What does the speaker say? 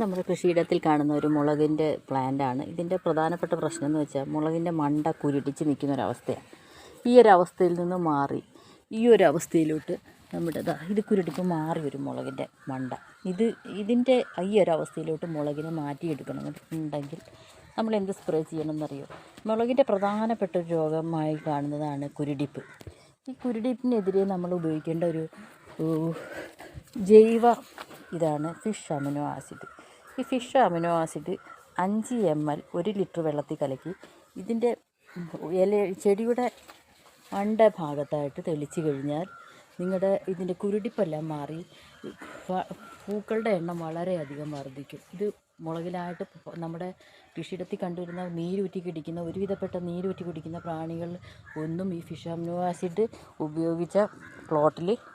നമ്മുടെ കൃഷിയിടത്തിൽ കാണുന്ന ഒരു മുളകിന്റെ പ്ലാന്റാണ് ഇതിന്റെ പ്രധാനപ്പെട്ട പ്രശ്നം എന്ന് വെച്ചാൽ മുളകിന്റെ മണ്ട കുരുടിച്ച് നിൽക്കുന്ന ഒരവസ്ഥയാണ്. ഈ ഒരു അവസ്ഥയിൽ നിന്ന് മാറി ഈ ഒരു അവസ്ഥയിലോട്ട് നമ്മുടെ ഇത് കുരുടിപ്പ് മാറി വരും മുളകിന്റെ മണ്ട. ഇത് ഇതിന്റെ ഈ ഒരു അവസ്ഥയിലോട്ട് മുളകിനെ മാറ്റിയെടുക്കണമെന്നുണ്ടെങ്കിൽ നമ്മൾ എന്ത് സ്പ്രേ ചെയ്യണം എന്നറിയോ മുളകിന്റെ പ്രധാനപ്പെട്ട ഒരു രോഗമായി കാണുന്നതാണ് കുരുടിപ്പ്. ഈ കുരുടിപ്പിനെതിരെ നമ്മൾ ഉപയോഗിക്കേണ്ട ഒരു ജൈവ ഇതാണ് ഫിഷ് അമിനോ ആസിഡ്. ഈ ഫിഷ് അമിനോ ആസിഡ് അഞ്ച് എം എൽ ഒരു ലിറ്റർ വെള്ളത്തിൽ കലക്കി ഇതിന്റെ ഇല ചെടിയുടെ അണ്ട ഭാഗത്തായിട്ട് തെളിച്ച് കഴിഞ്ഞാൽ നിങ്ങളുടെ ഇതിന്റെ കുരുടിപ്പെല്ലാം മാറി പൂക്കളുടെ എണ്ണം വളരെയധികം വർദ്ധിക്കും. ഇത് മുളകിലായിട്ട് നമ്മുടെ കൃഷിയിടത്തിൽ കണ്ടുവരുന്ന നീരൂറ്റി കുടിക്കുന്ന ഒരുവിധപ്പെട്ട നീരൂറ്റി കുടിക്കുന്ന പ്രാണികൾ ഒന്നും ഈ ഫിഷ് അമിനോ ആസിഡ് ഉപയോഗിച്ച പ്ലോട്ടിൽ